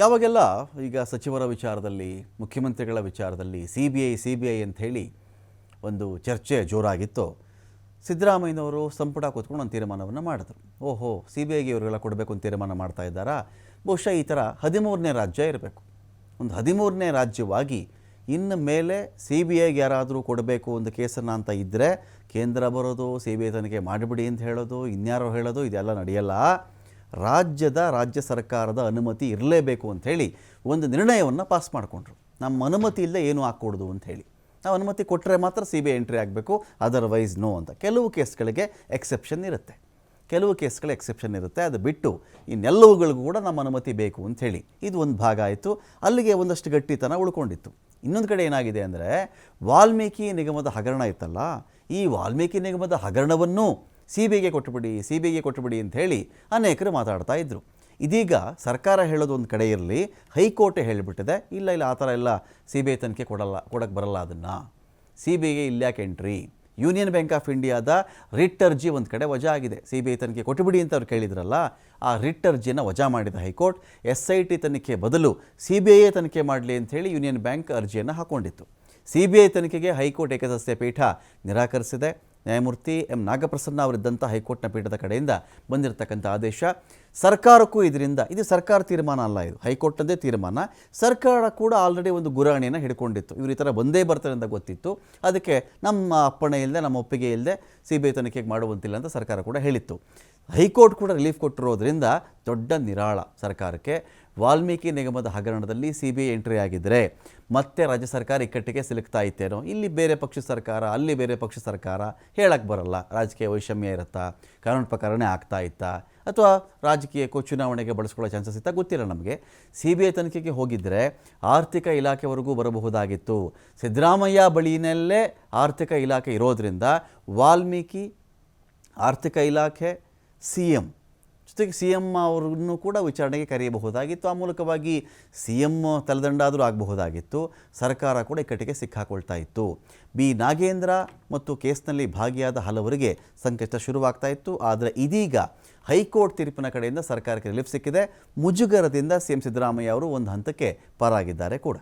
ಯಾವಾಗೆಲ್ಲ ಈಗ ಸಚಿವರ ವಿಚಾರದಲ್ಲಿ, ಮುಖ್ಯಮಂತ್ರಿಗಳ ವಿಚಾರದಲ್ಲಿ C B I C B I ಅಂಥೇಳಿ ಒಂದು ಚರ್ಚೆ ಜೋರಾಗಿತ್ತು, ಸಿದ್ದರಾಮಯ್ಯನವರು ಸಂಪುಟ ಕೂತ್ಕೊಂಡು ಒಂದು ತೀರ್ಮಾನವನ್ನು ಮಾಡಿದ್ರು. ಓಹೋ ಸಿ ಬಿ ಐಗೆ ಇವರೆಲ್ಲ ಕೊಡಬೇಕು ಅಂತ ತೀರ್ಮಾನ ಮಾಡ್ತಾ ಇದ್ದಾರಾ? ಬಹುಶಃ ಈ ಥರ ಹದಿಮೂರನೇ ರಾಜ್ಯ ಇರಬೇಕು. ಒಂದು ಹದಿಮೂರನೇ ರಾಜ್ಯವಾಗಿ ಇನ್ನು ಮೇಲೆ ಸಿ ಬಿ ಐಗೆ ಯಾರಾದರೂ ಕೊಡಬೇಕು ಒಂದು ಕೇಸನ್ನು ಅಂತ ಇದ್ದರೆ ಕೇಂದ್ರ ಬರೋದು ಸಿ ಬಿ ಐ ತನಿಖೆ ಮಾಡಿಬಿಡಿ ಅಂತ ಹೇಳೋದು, ಇನ್ಯಾರೋ ಹೇಳೋದು, ಇದೆಲ್ಲ ನಡೆಯಲ್ಲ. ರಾಜ್ಯದ ರಾಜ್ಯ ಸರ್ಕಾರದ ಅನುಮತಿ ಇರಲೇಬೇಕು ಅಂಥೇಳಿ ಒಂದು ನಿರ್ಣಯವನ್ನು ಪಾಸ್ ಮಾಡಿಕೊಂಡ್ರು. ನಮ್ಮ ಅನುಮತಿ ಇಲ್ಲದೆ ಏನು ಹಾಕ್ಕೊಡ್ದು ಅಂತ ಹೇಳಿ. ನಾವು ಅನುಮತಿ ಕೊಟ್ಟರೆ ಮಾತ್ರ ಸಿ ಬಿ ಐ ಎಂಟ್ರಿ ಆಗಬೇಕು ಅದರ್ವೈಸ್ ನೋ ಅಂತ. ಕೆಲವು ಕೇಸ್ಗಳಿಗೆ ಎಕ್ಸೆಪ್ಷನ್ ಇರುತ್ತೆ. ಕೆಲವು ಕೇಸ್ಗಳು ಎಕ್ಸೆಪ್ಷನ್ ಇರುತ್ತೆ. ಅದು ಬಿಟ್ಟು ಇನ್ನೆಲ್ಲವುಗಳಿಗೂ ಕೂಡ ನಮ್ಮ ಅನುಮತಿ ಬೇಕು ಅಂಥೇಳಿ ಇದು ಒಂದು ಭಾಗ ಆಯಿತು. ಅಲ್ಲಿಗೆ ಒಂದಷ್ಟು ಗಟ್ಟಿತನ ಉಳ್ಕೊಂಡಿತ್ತು. ಇನ್ನೊಂದು ಕಡೆ ಏನಾಗಿದೆ ಅಂದರೆ ವಾಲ್ಮೀಕಿ ನಿಗಮದ ಹಗರಣ ಇತ್ತಲ್ಲ, ಈ ವಾಲ್ಮೀಕಿ ನಿಗಮದ ಹಗರಣವನ್ನು ಸಿ ಬಿಗೆ ಕೊಟ್ಟುಬಿಡಿ ಸಿ ಬಿ ಐಗೆ ಕೊಟ್ಟುಬಿಡಿ ಅಂತ ಹೇಳಿ ಅನೇಕರು ಮಾತಾಡ್ತಾ ಇದ್ದರು ಇದೀಗ ಸರ್ಕಾರ ಹೇಳೋದು ಒಂದು ಕಡೆ ಇರಲಿ, ಹೈಕೋರ್ಟ್ ಹೇಳಿಬಿಟ್ಟಿದೆ, ಇಲ್ಲ ಇಲ್ಲ, ಆ ಥರ ಎಲ್ಲ ಸಿ ಬಿ ಐ ತನಿಖೆ ಕೊಡಲ್ಲ ಕೊಡಕ್ಕೆ ಬರಲ್ಲ ಅದನ್ನು. ಸಿ ಬಿ ಐಗೆ ಇಲ್ಯಾಕೆ ಎಂಟ್ರಿ ಯೂನಿಯನ್ ಬ್ಯಾಂಕ್ ಆಫ್ ಇಂಡಿಯಾದ ರಿಟ್ ಅರ್ಜಿ ಒಂದು ಕಡೆ ವಜಾ ಆಗಿದೆ. ಸಿ ಬಿ ಐ ತನಿಖೆ ಕೊಟ್ಟುಬಿಡಿ ಅಂತ ಅವ್ರು ಕೇಳಿದ್ರಲ್ಲ, ಆ ರಿಟ್ ಅರ್ಜಿಯನ್ನು ವಜಾ ಮಾಡಿದ ಹೈಕೋರ್ಟ್ ಎಸ್ ಐ ಟಿ ತನಿಖೆ ಬದಲು ಸಿ ಬಿ ಐ ತನಿಖೆ ಮಾಡಲಿ ಅಂಥೇಳಿ ಯೂನಿಯನ್ ಬ್ಯಾಂಕ್ ಅರ್ಜಿಯನ್ನು ಹಾಕ್ಕೊಂಡಿತ್ತು ಸಿ ಬಿ ಐ ತನಿಖೆಗೆ ಹೈಕೋರ್ಟ್ ಏಕಸದಸ್ಯ ಪೀಠ ನಿರಾಕರಿಸಿದೆ. ನ್ಯಾಯಮೂರ್ತಿ ಎಂ ನಾಗಪ್ರಸನ್ನ ಅವರಿದ್ದಂಥ ಹೈಕೋರ್ಟ್ನ ಪೀಠದ ಕಡೆಯಿಂದ ಬಂದಿರತಕ್ಕಂಥ ಆದೇಶ. ಸರ್ಕಾರಕ್ಕೂ ಇದರಿಂದ, ಇದು ಸರ್ಕಾರ ತೀರ್ಮಾನ ಅಲ್ಲ ಇದು, ಹೈಕೋರ್ಟ್ನದೇ ತೀರ್ಮಾನ. ಸರ್ಕಾರ ಕೂಡ ಆಲ್ರೆಡಿ ಒಂದು ಗುರಾಣಿಯನ್ನು ಹಿಡ್ಕೊಂಡಿತ್ತು. ಇವರು ಈ ಥರ ಬಂದೇ ಬರ್ತಾರೆ ಅಂತ ಗೊತ್ತಿತ್ತು. ಅದಕ್ಕೆ ನಮ್ಮ ಅಪ್ಪಣೆ ಇಲ್ಲದೆ, ನಮ್ಮ ಒಪ್ಪಿಗೆ ಇಲ್ಲದೆ ಸಿ ಬಿ ಐ ತನಿಖೆಗೆ ಮಾಡುವಂತಿಲ್ಲ ಅಂತ ಸರ್ಕಾರ ಕೂಡ ಹೇಳಿತ್ತು. ಹೈಕೋರ್ಟ್ ಕೂಡ ರಿಲೀಫ್ ಕೊಟ್ಟಿರೋದ್ರಿಂದ ದೊಡ್ಡ ನಿರಾಳ ಸರ್ಕಾರಕ್ಕೆ. ವಾಲ್ಮೀಕಿ ನಿಗಮದ ಹಗರಣದಲ್ಲಿ ಸಿ ಬಿ ಐ ಎಂಟ್ರಿ ಆಗಿದ್ದರೆ ಮತ್ತೆ ರಾಜ್ಯ ಸರ್ಕಾರ ಇಕ್ಕಟ್ಟಿಗೆ ಸಿಲುಕ್ತಾ ಇತ್ತೇನೋ? ಇಲ್ಲಿ ಬೇರೆ ಪಕ್ಷ ಸರ್ಕಾರ, ಅಲ್ಲಿ ಬೇರೆ ಪಕ್ಷ ಸರ್ಕಾರ ಹೇಳಕ್ಕೆ ಬರಲ್ಲ. ರಾಜಕೀಯ ವೈಷಮ್ಯ ಇರುತ್ತಾ? ಕಾನೂನು ಪ್ರಕಾರನೇ ಆಗ್ತಾ ಇತ್ತಾ? ಅಥವಾ ರಾಜಕೀಯಕ್ಕೂ ಚುನಾವಣೆಗೆ ಬಳಸ್ಕೊಳ್ಳೋ ಚಾನ್ಸಸ್ ಇತ್ತ ಗೊತ್ತಿಲ್ಲ ನಮಗೆ. ಸಿ ಬಿ ಐ ತನಿಖೆಗೆ ಹೋಗಿದ್ದರೆ ಆರ್ಥಿಕ ಇಲಾಖೆವರೆಗೂ ಬರಬಹುದಾಗಿತ್ತು. ಸಿದ್ದರಾಮಯ್ಯ ಬಳಿಯಲ್ಲೇ ಆರ್ಥಿಕ ಇಲಾಖೆ ಇರೋದ್ರಿಂದ ವಾಲ್ಮೀಕಿ, ಆರ್ಥಿಕ ಇಲಾಖೆ, ಸಿ ಎಂ ಜೊತೆಗೆ ಸಿ ಎಂ ಅವ್ರನ್ನು ಕೂಡ ವಿಚಾರಣೆಗೆ ಕರೆಯಬಹುದಾಗಿತ್ತು. ಆ ಮೂಲಕವಾಗಿ ಸಿ ಎಂ ತಲೆದಂಡಾದರೂ ಆಗಬಹುದಾಗಿತ್ತು. ಸರ್ಕಾರ ಕೂಡ ಇಕ್ಕಟ್ಟಿಗೆ ಸಿಕ್ಕಾಕೊಳ್ತಾ ಇತ್ತು. ಬಿ ನಾಗೇಂದ್ರ ಮತ್ತು ಕೇಸ್ನಲ್ಲಿ ಭಾಗಿಯಾದ ಹಲವರಿಗೆ ಸಂಕಷ್ಟ ಶುರುವಾಗ್ತಾ ಇತ್ತು. ಆದರೆ ಇದೀಗ ಹೈಕೋರ್ಟ್ ತೀರ್ಪಿನ ಕಡೆಯಿಂದ ಸರ್ಕಾರಕ್ಕೆ ರಿಲೀಫ್ ಸಿಕ್ಕಿದೆ. ಮುಜುಗರದಿಂದ ಸಿ ಎಂ ಸಿದ್ದರಾಮಯ್ಯ ಅವರು ಒಂದು ಹಂತಕ್ಕೆ ಪರಾಗಿದ್ದಾರೆ ಕೂಡ.